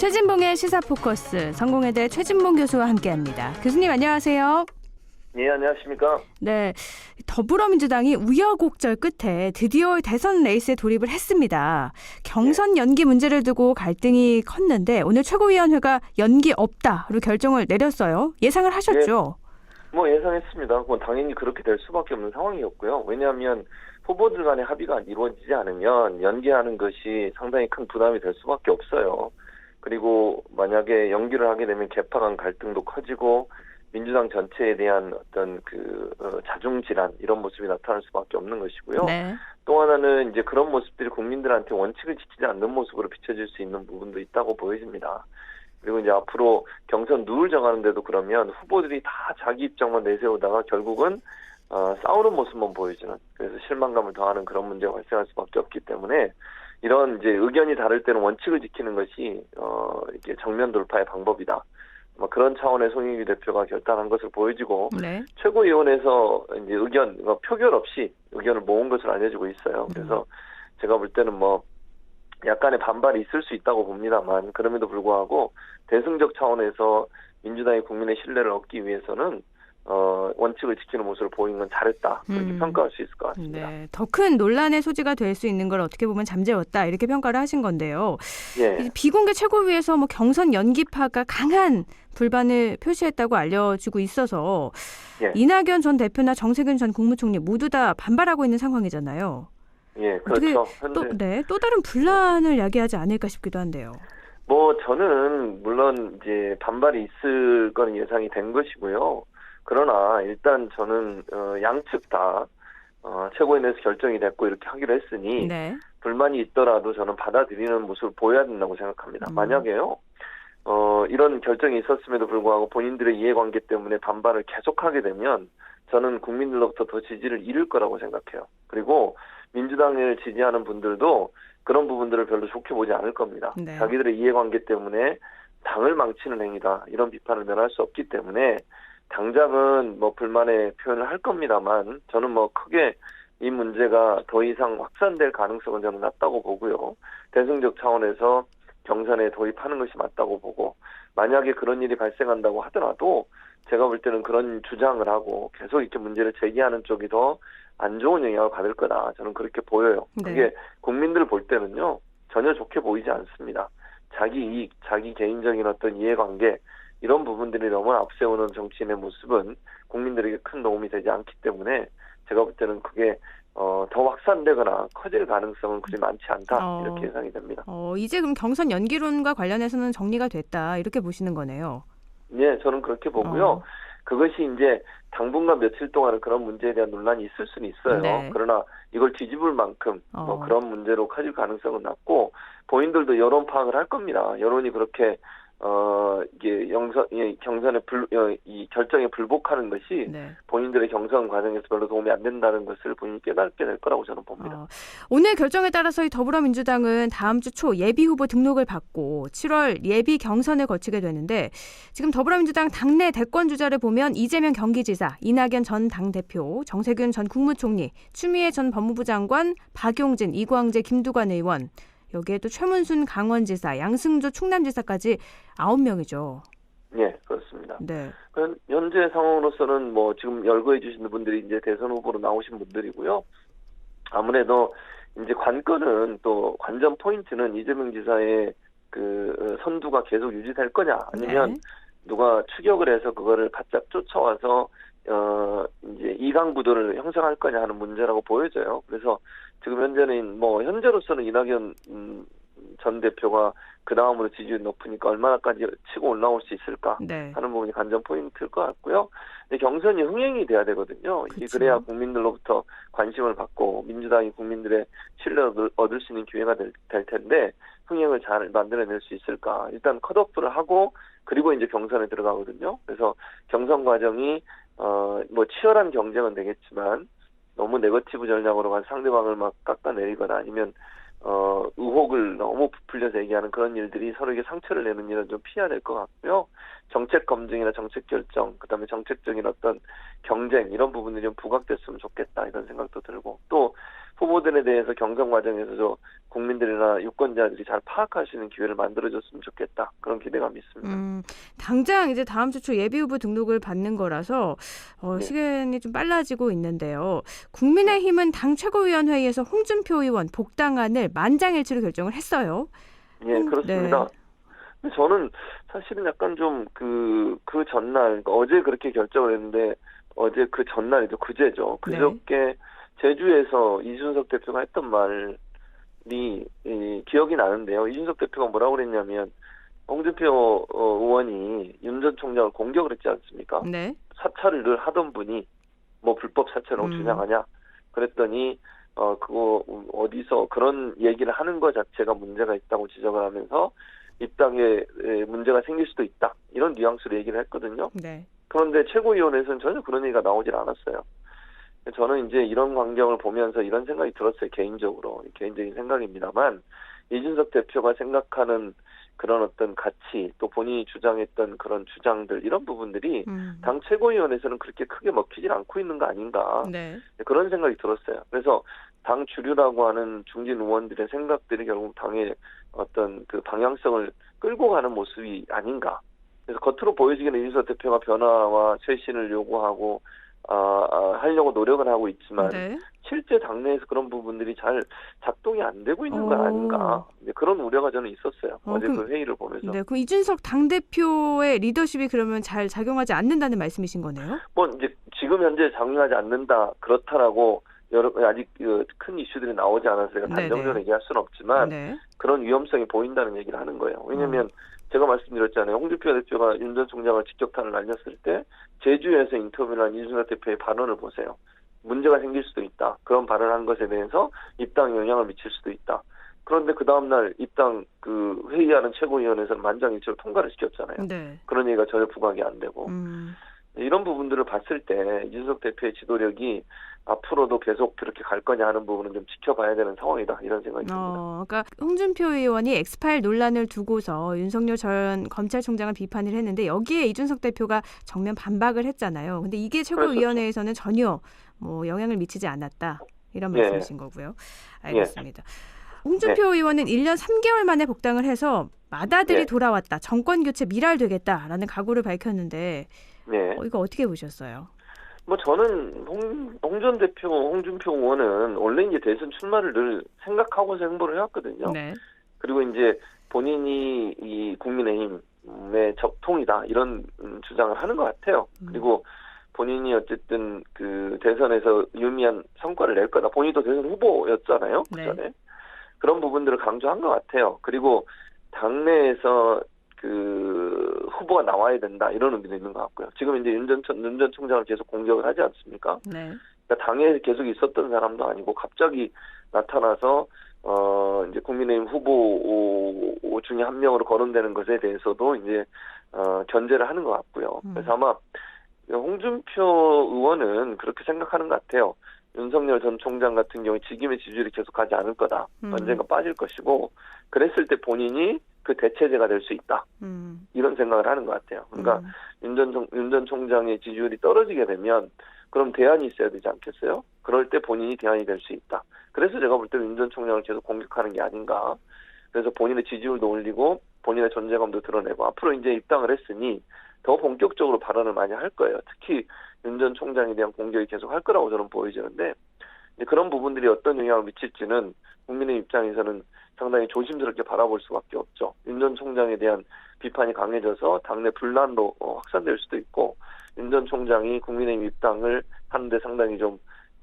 최진봉의 시사 포커스 성공회대 최진봉 교수와 함께합니다. 교수님 안녕하세요. 예, 안녕하십니까. 네, 더불어민주당이 우여곡절 끝에 드디어 대선 레이스에 돌입을 했습니다. 경선 연기 문제를 두고 갈등이 컸는데 오늘 최고위원회가 연기 없다로 결정을 내렸어요. 예상을 하셨죠? 뭐 예상했습니다. 뭐 당연히 그렇게 될 수밖에 없는 상황이었고요. 왜냐하면 후보들 간의 합의가 이루어지지 않으면 연기하는 것이 상당히 큰 부담이 될 수밖에 없어요. 그리고 만약에 연기를 하게 되면 개파 간 갈등도 커지고 민주당 전체에 대한 어떤 그 어, 자중 질환 이런 모습이 나타날 수밖에 없는 것이고요. 네. 또 하나는 이제 그런 모습들이 국민들한테 원칙을 지키지 않는 모습으로 비춰질 수 있는 부분도 있다고 보여집니다. 그리고 이제 앞으로 경선 룰 정하는데도 그러면 후보들이 다 자기 입장만 내세우다가 결국은 어, 싸우는 모습만 보여주는 그래서 실망감을 더하는 그런 문제가 발생할 수밖에 없기 때문에 이런 이제 의견이 다를 때는 원칙을 지키는 것이 어 이게 정면 돌파의 방법이다. 뭐 그런 차원의 송영기 대표가 결단한 것을 보여지고 네. 최고위원회에서 이제 의견 뭐 표결 없이 의견을 모은 것을 알려주고 있어요. 그래서 제가 볼 때는 뭐 약간의 반발이 있을 수 있다고 봅니다만 그럼에도 불구하고 대승적 차원에서 민주당이 국민의 신뢰를 얻기 위해서는 어 원칙을 지키는 모습을 보이는 건 잘했다 그렇게 음. 평가할 수 있을 것 같습니다. 네, 더 큰 논란의 소지가 될 수 있는 걸 어떻게 보면 잠재웠다 이렇게 평가를 하신 건데요. 예. 이 비공개 최고위에서 뭐 경선 연기파가 강한 불만을 표시했다고 알려지고 있어서 예. 이낙연 전 대표나 정세균 전 국무총리 모두 다 반발하고 있는 상황이잖아요. 예, 그렇죠. 또, 현재 네, 또 다른 분란을 야기하지 않을까 싶기도 한데요. 뭐 저는 물론 이제 반발이 있을 건 예상이 된 것이고요. 그러나 일단 저는 어, 양측 다 어, 최고위원회에서 결정이 됐고 이렇게 하기로 했으니 네. 불만이 있더라도 저는 받아들이는 모습을 보여야 된다고 생각합니다. 음. 만약에요. 어, 이런 결정이 있었음에도 불구하고 본인들의 이해관계 때문에 반발을 계속하게 되면 저는 국민들로부터 더 지지를 잃을 거라고 생각해요. 그리고 민주당을 지지하는 분들도 그런 부분들을 별로 좋게 보지 않을 겁니다. 네. 자기들의 이해관계 때문에 당을 망치는 행위다 이런 비판을 면할 수 없기 때문에 당장은 뭐 불만의 표현을 할 겁니다만 저는 뭐 크게 이 문제가 더 이상 확산될 가능성은 저는 낮다고 보고요. 대승적 차원에서 경선에 도입하는 것이 맞다고 보고 만약에 그런 일이 발생한다고 하더라도 제가 볼 때는 그런 주장을 하고 계속 이렇게 문제를 제기하는 쪽이 더 안 좋은 영향을 받을 거다. 저는 그렇게 보여요. 네. 그게 국민들 볼 때는요 전혀 좋게 보이지 않습니다. 자기 이익, 자기 개인적인 어떤 이해관계 이런 부분들이 너무 앞세우는 정치인의 모습은 국민들에게 큰 도움이 되지 않기 때문에 제가 볼 때는 그게 어, 더 확산되거나 커질 가능성은 그리 많지 않다 어. 이렇게 예상이 됩니다. 어, 이제 그럼 경선 연기론과 관련해서는 정리가 됐다 이렇게 보시는 거네요. 예, 저는 그렇게 보고요. 어. 그것이 이제 당분간 며칠 동안은 그런 문제에 대한 논란이 있을 수는 있어요. 네. 그러나 이걸 뒤집을 만큼 어. 뭐 그런 문제로 커질 가능성은 낮고 본인들도 여론 파악을 할 겁니다. 여론이 그렇게 어 이게 영선 이 경선에 불, 어, 이 결정에 불복하는 것이 네. 본인들의 경선 과정에서 별로 도움이 안 된다는 것을 본인이 깨닫게 될 거라고 저는 봅니다. 어, 오늘 결정에 따라서 이 더불어민주당은 다음 주 초 예비 후보 등록을 받고 7월 예비 경선을 거치게 되는데 지금 더불어민주당 당내 대권 주자를 보면 이재명 경기지사, 이낙연 전 당대표, 정세균 전 국무총리, 추미애 전 법무부 장관, 박용진, 이광재, 김두관 의원 여기에 또 최문순 강원지사, 양승조 충남지사까지 9명이죠. 예, 그렇습니다. 네. 현- 현재 상황으로서는 뭐 지금 열거해 주시는 분들이 이제 대선 후보로 나오신 분들이고요. 아무래도 이제 관건은 또 관전 포인트는 이재명 지사의 그 어, 선두가 계속 유지될 거냐 아니면 네. 누가 추격을 해서 그거를 바짝 쫓아와서 어 이제 이강 구도를 형성할 거냐 하는 문제라고 보여져요. 그래서 지금 현재는 뭐 현재로서는 이낙연 음, 전 대표가 그 다음으로 지지율이 높으니까 얼마나까지 치고 올라올 수 있을까 네. 하는 부분이 관전 포인트일 것 같고요. 근데 경선이 흥행이 돼야 되거든요. 이게 그쵸. 그래야 국민들로부터 관심을 받고 민주당이 국민들의 신뢰를 얻을- 얻을 수 있는 기회가 될, 될 텐데 흥행을 잘 만들어낼 수 있을까? 일단 컷오프를 하고 그리고 이제 경선에 들어가거든요. 그래서 경선 과정이 어 뭐 치열한 경쟁은 되겠지만 너무 네거티브 전략으로 간 상대방을 막 깎아내리거나 아니면 어 의혹을 너무 부풀려서 얘기하는 그런 일들이 서로에게 상처를 내는 일은 좀 피해야 될 것 같고요. 정책 검증이나 정책 결정, 그 다음에 정책적인 어떤 경쟁 이런 부분들이 좀 부각됐으면 좋겠다 이런 생각도 들고 또 후보들에 대해서 경선 과정에서도 국민들이나 유권자들이 잘 파악할 수 있는 기회를 만들어줬으면 좋겠다. 그런 기대감이 있습니다. 음, 당장 이제 다음 주 초 예비 후보 등록을 받는 거라서 어, 네. 시간이 좀 빨라지고 있는데요. 국민의힘은 당 최고위원회의에서 홍준표 의원 복당안을 만장일치로 결정을 했어요. 예, 음, 그렇습니다. 근데 저는 사실은 약간 좀 그, 그 전날, 그러니까 어제 그렇게 결정을 했는데, 어제 그 전날이죠. 그제죠. 그저께 제주에서 이준석 대표가 했던 말이 이, 기억이 나는데요. 이준석 대표가 뭐라고 그랬냐면, 홍준표 어, 의원이 윤 전 총장을 공격을 했지 않습니까? 네. 사찰을 늘 하던 분이 뭐 불법 사찰을 음. 주장하냐 그랬더니 어 그거 어디서 그런 얘기를 하는 것 자체가 문제가 있다고 지적을 하면서 입당에 에, 문제가 생길 수도 있다 이런 뉘앙스로 얘기를 했거든요. 네. 그런데 최고위원회에서는 전혀 그런 얘기가 나오질 않았어요. 저는 이제 이런 광경을 보면서 이런 생각이 들었어요 개인적으로 개인적인 생각입니다만 이준석 대표가 생각하는 그런 어떤 가치 또 본인이 주장했던 그런 주장들 이런 부분들이 음. 당 최고위원회에서는 그렇게 크게 먹히질 않고 있는 거 아닌가 네. 그런 생각이 들었어요. 그래서 당 주류라고 하는 중진 의원들의 생각들이 결국 당의 어떤 그 방향성을 끌고 가는 모습이 아닌가. 그래서 겉으로 보여지기는 이준석 대표가 변화와 쇄신을 요구하고 아, 아, 하려고 노력을 하고 있지만 네. 실제 당내에서 그런 부분들이 잘 작동이 안 되고 있는 건 오. 아닌가. 이제 그런 우려가 저는 있었어요. 어, 어제 그럼- 그 회의를 보면서. 네. 그럼 이준석 당 대표의 리더십이 그러면 잘 작용하지 않는다는 말씀이신 거네요? 뭐 이제 지금 현재 작용하지 않는다 그렇다라고 여러 아직 그큰 이슈들이 나오지 않아서 제가 네네. 단정적으로 얘기할 수는 없지만 네. 그런 위험성이 보인다는 얘기를 하는 거예요. 왜냐하면 제가 말씀드렸잖아요. 홍준표 대표가 윤 전 총장을 직격탄을 날렸을 때 제주에서 인터뷰를 한 이준석 대표의 발언을 보세요. 문제가 생길 수도 있다. 그런 발언을 한 것에 대해서 입당에 영향을 미칠 수도 있다. 그런데 그 다음날 입당 그 회의하는 최고위원회에서는 만장일치로 통과를 시켰잖아요. 네. 그런 얘기가 전혀 부각이 안 되고 음. 이런 부분들을 봤을 때 이준석 대표의 지도력이 앞으로도 계속 그렇게 갈 거냐 하는 부분은 좀 지켜봐야 되는 상황이다 이런 생각이 듭니다. 어, 그러니까 홍준표 의원이 엑스파일 논란을 두고서 윤석열 전 검찰총장을 비판을 했는데 여기에 이준석 대표가 정면 반박을 했잖아요. 근데 이게 최고위원회에서는 전혀 뭐 영향을 미치지 않았다. 이런 예. 말씀이신 거고요. 알겠습니다. 홍준표 의원은 1년 3개월 만에 복당을 해서 마다들이 예. 돌아왔다. 정권 교체 미랄되겠다라는 각오를 밝혔는데 네. 어, 이거 어떻게 보셨어요? 뭐 저는 홍, 홍전 대표, 홍준표 의원은 원래 이제 대선 출마를 늘 생각하고서 행보를 해왔거든요. 네. 그리고 이제 본인이 이 국민의힘의 적통이다 이런 음, 주장을 하는 것 같아요. 음. 그리고 본인이 어쨌든 그 대선에서 유의미한 성과를 낼 거다. 본인도 대선 후보였잖아요. 그 네. 전에 그런 부분들을 강조한 것 같아요. 그리고 당내에서 그 후보가 나와야 된다 이런 의미도 있는 것 같고요. 지금 이제 윤전 윤전 총장을 계속 공격을 하지 않습니까? 네. 그러니까 당에 계속 있었던 사람도 아니고 갑자기 나타나서 어 이제 국민의힘 후보 중에 한 명으로 거론되는 것에 대해서도 이제 어 견제를 하는 것 같고요. 음. 그래서 아마 홍준표 의원은 그렇게 생각하는 것 같아요. 윤석열 전 총장 같은 경우에 지금의 지지율이 계속 가지 않을 거다. 음. 언젠가 빠질 것이고 그랬을 때 본인이 그 대체제가 될 수 있다. 음. 이런 생각을 하는 것 같아요. 그러니까 음. 윤전 윤전 총장의 지지율이 떨어지게 되면 그럼 대안이 있어야 되지 않겠어요? 그럴 때 본인이 대안이 될 수 있다. 그래서 제가 볼 때는 윤 전 총장을 계속 공격하는 게 아닌가. 그래서 본인의 지지율도 올리고 본인의 존재감도 드러내고 앞으로 이제 입당을 했으니 더 본격적으로 발언을 많이 할 거예요. 특히 윤 전 총장에 대한 공격이 계속 할 거라고 저는 보여지는데 그런 부분들이 어떤 영향을 미칠지는 국민의 입장에서는 상당히 조심스럽게 바라볼 수밖에 없죠. 윤 전 총장에 대한 비판이 강해져서 당내 분란로 어, 확산될 수도 있고 윤 전 총장이 국민의힘 입당을 하는데 상당히 좀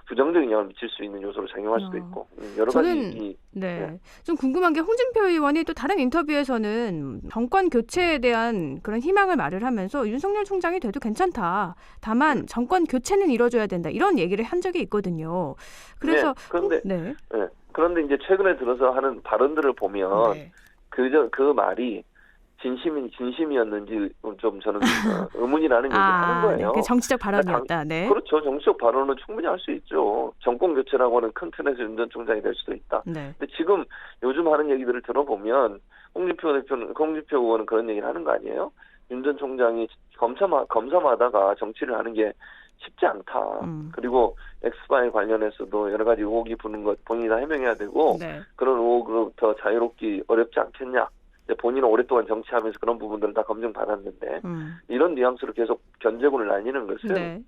부정적인 영향을 미칠 수 있는 요소로 작용할 수도 어. 있고 음, 여러 저는- 가지 이, 네. 네. 좀 궁금한 게 홍준표 의원이 또 다른 인터뷰에서는 정권 교체에 대한 그런 희망을 말을 하면서 윤석열 총장이 돼도 괜찮다. 다만 정권 교체는 이뤄줘야 된다. 이런 얘기를 한 적이 있거든요. 그래서 네, 그런데 네. 네. 그런데 이제 최근에 들어서 하는 발언들을 보면 네. 그저 그 말이 진심이 진심이었는지 좀 저는 어, 의문이 나는 얘기를 아, 하는 거예요. 네. 그 정치적 발언이었다. 네. 그렇죠. 정치적 발언은 충분히 할 수 있죠. 정권 교체라고 하는 큰 틀에서 윤 전 총장이 될 수도 있다. 네. 근데 지금 요즘 하는 얘기들을 들어보면 홍준표 대표는 홍준표 의원은 그런 얘기를 하는 거 아니에요? 윤 전 총장이 검사 검사마다가 정치를 하는 게 쉽지 않다. 음. 그리고 엑스파일 관련해서도 여러 가지 의혹이 부는 것 본인이 다 해명해야 되고 네. 그런 의혹으로부터 자유롭기 어렵지 않겠냐. 본인은 오랫동안 정치하면서 그런 부분들을 다 검증 받았는데 음. 이런 뉘앙스로 계속 견제군을 나뉘는 것은 네.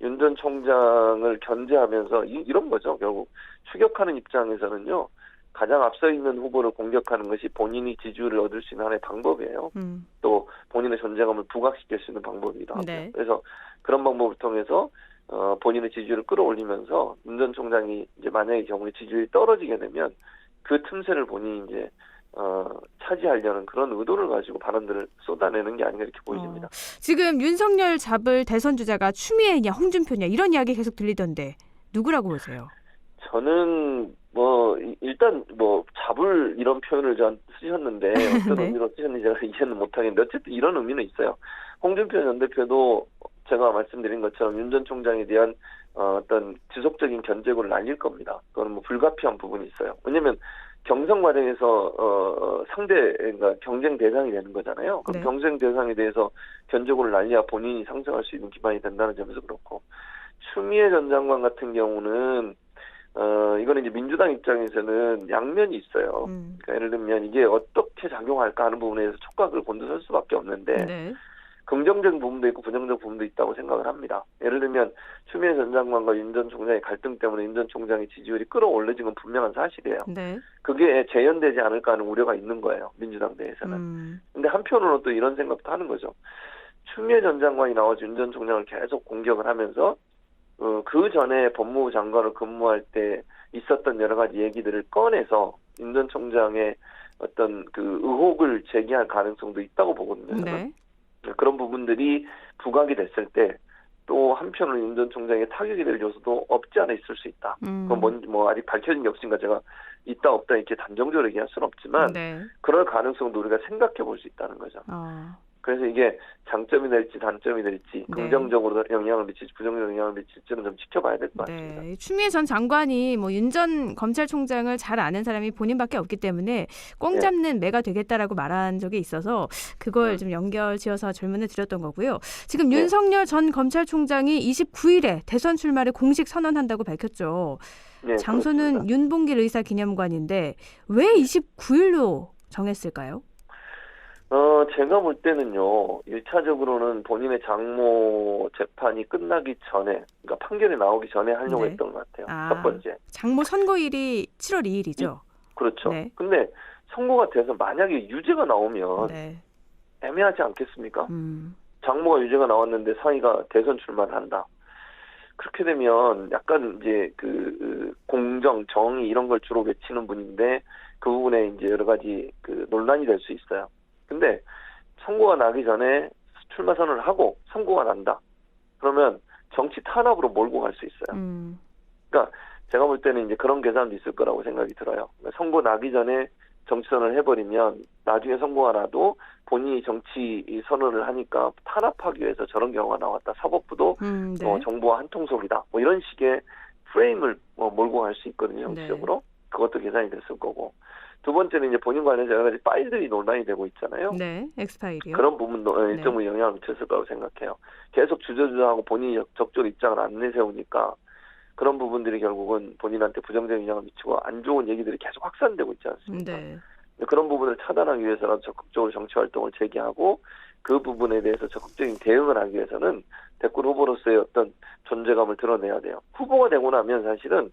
윤전 총장을 견제하면서 이, 이런 거죠. 결국 추격하는 입장에서는요. 가장 앞서 있는 후보를 공격하는 것이 본인이 지지율을 얻을 수 있는 하나의 방법이에요. 음. 또 본인의 존재감을 부각시킬 수 있는 방법이기도 하고요. 네. 그래서 그런 방법을 통해서 어, 본인의 지지율을 끌어올리면서 윤 전 총장이 이제 만약의 경우에 지지율이 떨어지게 되면 그 틈새를 본인이 이제 어, 차지하려는 그런 의도를 가지고 발언들을 쏟아내는 게 아닌가 이렇게 보여집니다. 어. 지금 윤석열 잡을 대선 주자가 추미애냐 홍준표냐 이런 이야기 계속 들리던데 누구라고 보세요? 저는 뭐 이- 일단 뭐 잡을 이런 표현을 전 쓰셨는데 어떤 네. 의미로 쓰셨는지 제가 이해는 못하겠는데 어쨌든 이런 의미는 있어요. 홍준표 전 대표도 제가 말씀드린 것처럼 윤 전 총장에 대한 어, 어떤 지속적인 견제구를 날릴 겁니다. 그건 뭐 불가피한 부분이 있어요. 왜냐하면 경선 과정에서 어, 어, 상대 그러니까 경쟁 대상이 되는 거잖아요. 그럼 네. 경쟁 대상에 대해서 견제구를 날려야 본인이 상승할 수 있는 기반이 된다는 점에서 그렇고 추미애 전 장관 같은 경우는 어 이거는 이제 민주당 입장에서는 양면이 있어요. 음. 그러니까 예를 들면 이게 어떻게 작용할까 하는 부분에 대해서 촉각을 곤두설 수밖에 없는데 네. 긍정적인 부분도 있고 부정적 부분도 있다고 생각을 합니다. 예를 들면 추미애 전 장관과 윤 전 총장의 갈등 때문에 윤 전 총장의 지지율이 끌어올려진 건 분명한 사실이에요. 네. 그게 재현되지 않을까 하는 우려가 있는 거예요. 민주당 내에서는. 음. 근데 한편으로는 또 이런 생각도 하는 거죠. 추미애 전 장관이 나와서 윤 전 총장을 계속 공격을 하면서 어, 그 전에 법무부 장관을 근무할 때 있었던 여러 가지 얘기들을 꺼내서 윤 전 총장의 어떤 그 의혹을 제기할 가능성도 있다고 보거든요. 네. 그런 부분들이 부각이 됐을 때 또 한편으로 윤 전 총장의 타격이 될 요소도 없지 않아 있을 수 있다. 음. 그건 뭔, 뭐 아직 밝혀진 격신가 제가 있다 없다 이렇게 단정적으로 얘기할 수는 없지만 네. 그럴 가능성도 우리가 생각해 볼 수 있다는 거죠. 어. 그래서 이게 장점이 될지 단점이 될지 네. 긍정적으로 영향을 미칠지 부정적으로 영향을 미칠지는 좀 지켜봐야 될 것 같습니다. 네. 추미애 전 장관이 뭐 윤 전 검찰총장을 잘 아는 사람이 본인밖에 없기 때문에 꽁 네. 잡는 매가 되겠다라고 말한 적이 있어서 그걸 음. 좀 연결 지어서 질문을 드렸던 거고요. 지금 네. 윤석열 전 검찰총장이 29일에 대선 출마를 공식 선언한다고 밝혔죠. 네, 장소는 그렇습니다. 윤봉길 의사 기념관인데 왜 29일로 정했을까요? 어, 제가 볼 때는요, 일차적으로는 본인의 장모 재판이 끝나기 전에, 그러니까 판결이 나오기 전에 하려고 네. 했던 것 같아요. 아. 첫 번째. 장모 선거일이 7월 2일이죠. 그렇죠. 네. 근데 선고가 돼서 만약에 유죄가 나오면 네. 애매하지 않겠습니까? 음. 장모가 유죄가 나왔는데 사위가 대선 출마를 한다. 그렇게 되면 약간 이제 그, 그 공정, 정의 이런 걸 주로 외치는 분인데 그 부분에 이제 여러 가지 그 논란이 될 수 있어요. 근데 선고가 나기 전에 출마 선언을 하고 선고가 난다. 그러면 정치 탄압으로 몰고 갈 수 있어요. 음. 제가 볼 때는 이제 그런 계산도 있을 거라고 생각이 들어요. 그러니까 선고 나기 전에 정치 선언을 해버리면 나중에 선고가 나도 본인이 정치 이 선언을 하니까 탄압하기 위해서 저런 경우가 나왔다. 사법부도 음, 네. 어, 정부와 한통속이다. 뭐 이런 식의 프레임을 뭐 몰고 갈 수 있거든요. 네. 정치적으로. 그것도 계산이 됐을 거고. 두 번째는 이제 본인 관련해서 여러 가지 파일들이 논란이 되고 있잖아요. 네. 엑스파일이요. 그런 부분도 어, 네. 일정 부분 영향을 미쳤을 거라고 생각해요. 계속 주저주저하고 본인이 적- 적절 입장을 안 내세우니까 그런 부분들이 결국은 본인한테 부정적인 영향을 미치고 안 좋은 얘기들이 계속 확산되고 있지 않습니까? 네. 그런 부분을 차단하기 위해서라도 적극적으로 정치 활동을 재개하고 그 부분에 대해서 적극적인 대응을 하기 위해서는 대권 후보로서의 어떤 존재감을 드러내야 돼요. 후보가 되고 나면 사실은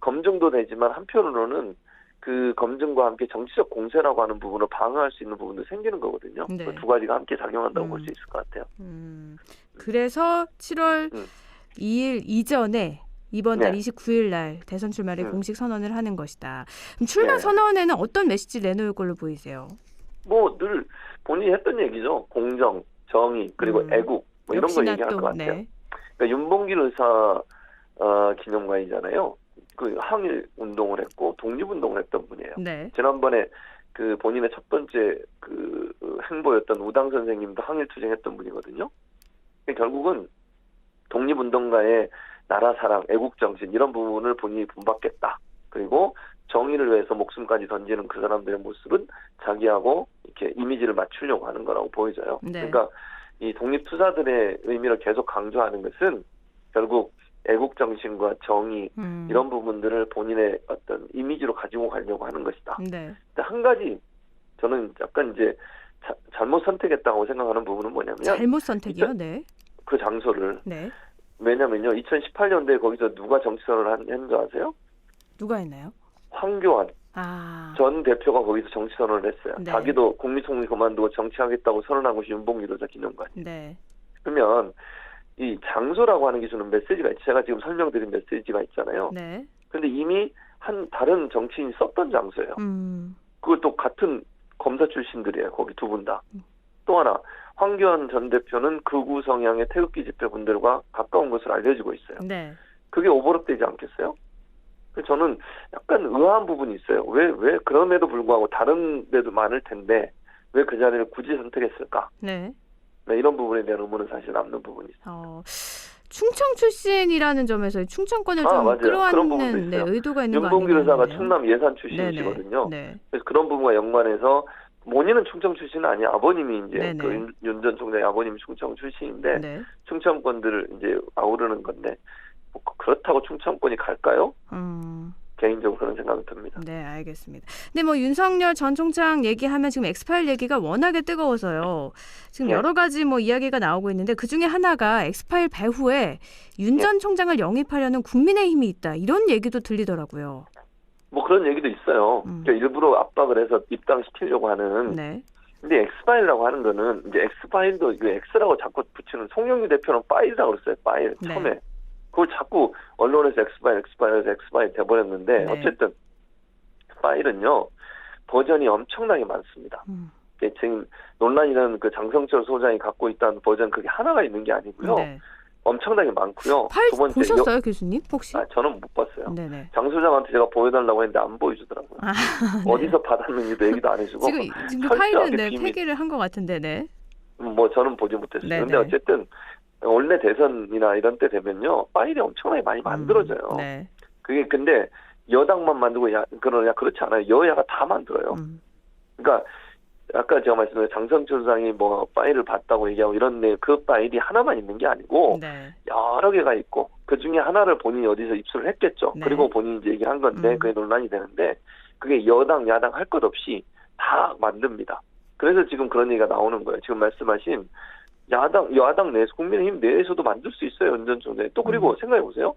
검증도 되지만 한편으로는 그 검증과 함께 정치적 공세라고 하는 부분을 방어할 수 있는 부분도 생기는 거거든요. 네. 그 두 가지가 함께 작용한다고 음. 볼수 있을 것 같아요. 음, 그래서 7월 음. 2일 이전에 이번 달 네. 29일 날 대선 출마를 음. 공식 선언을 하는 것이다. 그럼 출마 네. 선언에는 어떤 메시지를 내놓을 걸로 보이세요? 뭐 늘 본인이 했던 얘기죠. 공정, 정의, 그리고 음. 애국 뭐 이런 거 얘기할 또 것 같아요. 네. 그러니까 윤봉길 의사 어, 기념관이잖아요. 그 항일 운동을 했고 독립 운동을 했던 분이에요. 네. 지난번에 그 본인의 첫 번째 그 어, 행보였던 우당 선생님도 항일 투쟁했던 분이거든요. 결국은 독립 운동가의 나라 사랑, 애국 정신 이런 부분을 본인이 본받겠다. 그리고 정의를 위해서 목숨까지 던지는 그 사람들의 모습은 자기하고 이렇게 이미지를 맞추려고 하는 거라고 보여져요. 네. 그러니까 이 독립 투사들의 의미를 계속 강조하는 것은 결국 애국 정신과 정의 음. 이런 부분들을 본인의 어떤 이미지로 가지고 가려고 하는 것이다. 네. 근데 한 가지 저는 약간 이제 자- 잘못 선택했다고 생각하는 부분은 뭐냐면 잘못 선택이요. 네. 그 장소를 네. 왜냐면요 2018년도에 거기서 누가 정치선을 한- 했는지 아세요? 누가 했나요? 황교안 아. 전 대표가 거기서 정치 선언을 했어요. 네. 자기도 국민총리 그만두고 정치하겠다고 선언한 것이 윤봉기도자 기념관. 네. 그러면 이 장소라고 하는 게 주는 메시지가 있- 제가 지금 설명드린 메시지가 있잖아요. 네. 근데 이미 한 다른 정치인이 썼던 장소예요. 음. 그것도 같은 검사 출신들이에요. 거기 두 분 다. 음. 또 하나 황교안 전 대표는 극우 성향의 태극기 집회 분들과 가까운 것으로 알려지고 있어요. 네. 그게 오버랩되지 않겠어요? 저는 약간 의아한 부분이 있어요. 왜, 왜 그럼에도 불구하고 다른 데도 많을 텐데 왜 그 자리를 굳이 선택했을까? 네. 네, 이런 부분에 대한 의문은 사실 남는 부분이 있어요. 어. 충청 출신이라는 점에서 충청권을 아, 좀 맞아요. 끌어안는 네. 의도가 있는 거 윤봉길 아니냐 의사가. 충남 예산. 출신이시거든요. 네. 그래서 그런 부분과 연관해서 본인은 충청 출신은 아니야. 아버님이 이제 네네. 그윤전 총장의 아버님이 충청 출신인데 네. 충청권들을 이제 아우르는 건데 뭐 그렇다고 충청권이 갈까요? 음. 개인적으로 그런 생각이 듭니다. 네, 알겠습니다. 근데 뭐 윤석열 전 총장 얘기하면 지금 엑스파일 얘기가 워낙에 뜨거워서요. 지금 네. 여러 가지 뭐 이야기가 나오고 있는데 그 중에 하나가 엑스파일 배후에 윤 네. 전 총장을 영입하려는 국민의힘이 있다. 이런 얘기도 들리더라고요. 뭐 그런 얘기도 있어요. 음. 그러니까 일부러 압박을 해서 입당시키려고 하는. 네. 근데 엑스파일이라고 하는 거는 이제 엑스파일도 이거 엑스라고 자꾸 붙이는 송영규 대표는 파일이라고 그랬어요. 파일 네. 처음에. 그걸 자꾸 언론에서 엑스파일, 엑스파일에서 엑스파일 돼버렸는데 네. 어쨌든 파일은요 버전이 엄청나게 많습니다. 음. 지금 논란이는 그 장성철 소장이 갖고 있다는 버전 그게 하나가 있는 게 아니고요. 네. 엄청나게 많고요. 파일 두 번째 보셨어요, 교수님? 혹시? 여, 아, 저는 못 봤어요. 네네. 장 소장한테 제가 보여달라고 했는데 안 보여주더라고요. 아, 네. 어디서 받았는지도 얘기도 안 해주고 지금 지금 그 파일은 네, 비밀. 폐기를 한 것 같은데, 네. 뭐 저는 보지 못했어요. 네네. 근데 어쨌든 원래 대선이나 이런 때 되면요 파일이 엄청나게 많이 만들어져요. 음, 네. 그게 근데 여당만 만들고 야 그러냐 그렇지 않아요. 여야가 다 만들어요. 음. 그러니까 아까 제가 말씀드린 장성철 수장이 뭐 파일을 봤다고 얘기하고 이런 내그 파일이 하나만 있는 게 아니고 네. 여러 개가 있고 그 중에 하나를 본인이 어디서 입수를 했겠죠. 네. 그리고 본인이 이제 얘기한 건데 음. 그게 논란이 되는데 그게 여당 야당 할 것 없이 다 만듭니다. 그래서 지금 그런 얘기가 나오는 거예요. 지금 말씀하신 야당 야당 내에서 국민의힘 내에서도 만들 수 있어요. 연전 총장. 또 그리고 음. 생각해 보세요.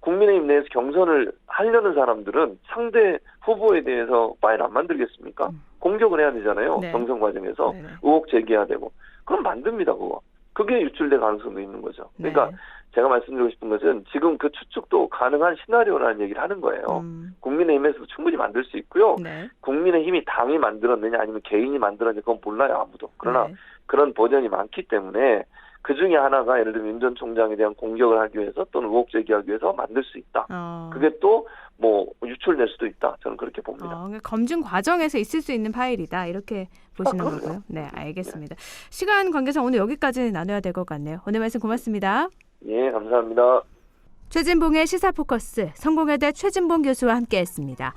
국민의힘 내에서 경선을 하려는 사람들은 상대 후보에 대해서 파일 안 만들겠습니까? 음. 공격을 해야 되잖아요. 네. 경선 과정에서 네네. 의혹 제기해야 되고 그럼 만듭니다 그거. 그게 유출될 가능성도 있는 거죠. 그러니까 네. 제가 말씀드리고 싶은 것은 지금 그 추측도 가능한 시나리오라는 얘기를 하는 거예요. 음. 국민의힘에서도 충분히 만들 수 있고요. 네. 국민의힘이 당이 만들었느냐 아니면 개인이 만들었느냐 그건 몰라요 아무도. 그러나 네. 그런 버전이 많기 때문에 그 중에 하나가 예를 들면 윤 전 총장에 대한 공격을 하기 위해서 또는 의혹 제기하기 위해서 만들 수 있다. 어. 그게 또 뭐 유출될 수도 있다. 저는 그렇게 봅니다. 어, 그러니까 검증 과정에서 있을 수 있는 파일이다 이렇게 보시는 아. 거고요. 네, 알겠습니다. 시간 관계상 오늘 여기까지 나눠야 될 것 같네요. 오늘 말씀 고맙습니다. 예, 감사합니다. 최진봉의 시사 포커스 성공회대 최진봉 교수와 함께했습니다.